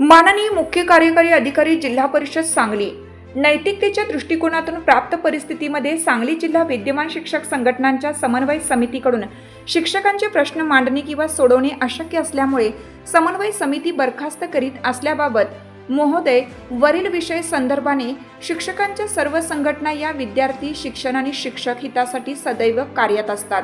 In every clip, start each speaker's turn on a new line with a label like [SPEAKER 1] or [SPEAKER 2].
[SPEAKER 1] माननीय मुख्य कार्यकारी अधिकारी जिल्हा परिषद सांगली. नैतिकतेच्या दृष्टिकोनातून प्राप्त परिस्थितीमध्ये सांगली जिल्हा विद्यमान शिक्षक संघटनांच्या समन्वय समितीकडून शिक्षकांचे प्रश्न मांडणे किंवा सोडवणे अशक्य असल्यामुळे समन्वय समिती बरखास्त करीत असल्याबाबत महोदय वरील विषय संदर्भाने शिक्षकांच्या सर्व संघटना या विद्यार्थी शिक्षण आणि शिक्षक हितासाठी सदैव कार्यात असतात.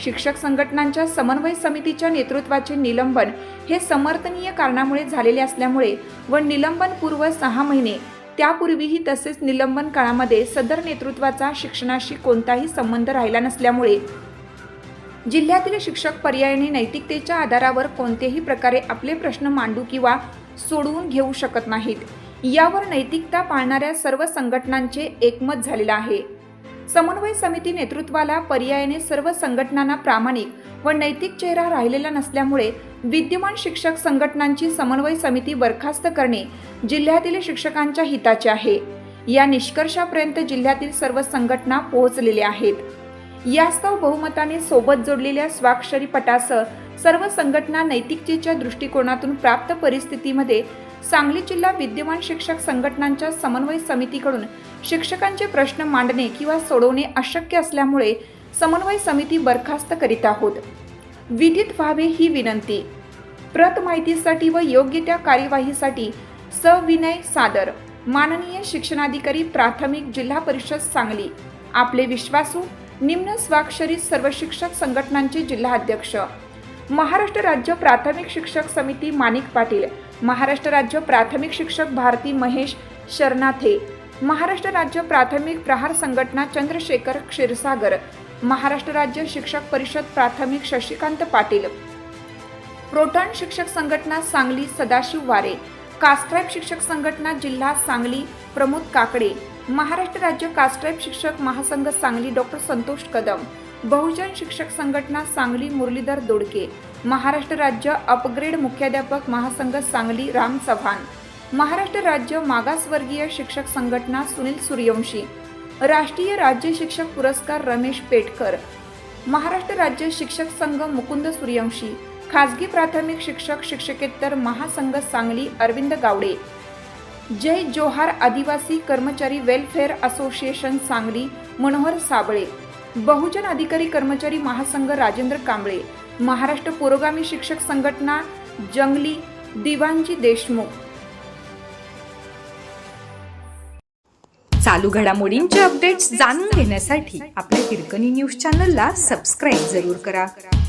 [SPEAKER 1] शिक्षक संघटनांच्या समन्वय समितीच्या नेतृत्वाचे निलंबन हे समर्थनीय कारणामुळे झालेले असल्यामुळे व निलंबन पूर्व सहा महिने त्यापूर्वीही तसेच निलंबन काळामध्ये सदर नेतृत्वाचा शिक्षणाशी कोणताही संबंध राहिला नसल्यामुळे जिल्ह्यातील शिक्षक पर्यायाने नैतिकतेच्या आधारावर कोणतेही प्रकारे आपले प्रश्न मांडू किंवा सोडवून घेऊ शकत नाहीत. यावर नैतिकता पाळणाऱ्या सर्व संघटनांचे एकमत झालेलं आहे. समन्वय समिती नेतृत्वाला पर्यायाने सर्व संघटनांना प्रामाणिक व नैतिक चेहरा राहिलेला नसल्यामुळे विद्यमान शिक्षक संघटनांची समन्वय समिती बरखास्त करणे जिल्ह्यातील शिक्षकांच्या हिताचे आहे. या निष्कर्षापर्यंत जिल्ह्यातील सर्व संघटना पोहोचलेल्या आहेत. यास्तव बहुमताने सोबत जोडलेल्या स्वाक्षरी पटासह सर्व संघटना नैतिकतेच्या दृष्टिकोनातून प्राप्त परिस्थितीमध्ये सांगली जिल्हा विद्यमान शिक्षक संघटनांच्या समन्वय समितीकडून शिक्षकांचे प्रश्न मांडणे किंवा सोडवणे अशक्य असल्यामुळे समन्वय समिती बरखास्त करीत आहोत. विधित व्हावे ही विनंती. प्रत माहितीसाठी व योग्य त्या कार्यवाहीसाठी सविनय सादर. माननीय शिक्षणाधिकारी प्राथमिक जिल्हा परिषद सांगली. आपले विश्वासू निम्न स्वाक्षरी सर्व शिक्षक संघटनांचे जिल्हा अध्यक्ष महाराष्ट्र राज्य प्राथमिक शिक्षक समिती माणिक पाटील. महाराष्ट्र राज्य प्राथमिक शिक्षक भारती महेश शरनाथे महाराष्ट्र राज्य प्राथमिक प्रहार संघटना चंद्रशेखर क्षीरसागर. महाराष्ट्र राज्य शिक्षक परिषद प्राथमिक शशिकांत पाटील. प्रोटॉन शिक्षक संघटना सांगली सदाशिव वारे. कास्ट्राईब शिक्षक संघटना जिल्हा सांगली प्रमोद काकडे. महाराष्ट्र राज्य कास्ट्राईब शिक्षक महासंघ सांगली डॉक्टर संतोष कदम बहुजन शिक्षक संघटना सांगली मुरलीधर दोडके महाराष्ट्र राज्य अपग्रेड मुख्याध्यापक महासंघ सांगली राम चव्हाण महाराष्ट्र राज्य मागासवर्गीय शिक्षक संघटना सुनील सूर्यवंशी राष्ट्रीय राज्य शिक्षक पुरस्कार रमेश पेटकर महाराष्ट्र राज्य शिक्षक संघ मुकुंद सूर्यवंशी खाजगी प्राथमिक शिक्षक शिक्षकेतर महासंघ सांगली अरविंद गावडे जय जोहार आदिवासी कर्मचारी वेलफेअर असोसिएशन सांगली मनोहर साबळे. बहुजन अधिकारी कर्मचारी महासंघ राजेंद्र कांबळे. महाराष्ट्र पुरोगामी शिक्षक संघटना जंगली दिवांजी देशमुख.
[SPEAKER 2] चालू घडामोडींचे अपडेट्स जाणून घेण्यासाठी आपल्या हिरकणी न्यूज चॅनलला सबस्क्राईब जरूर करा.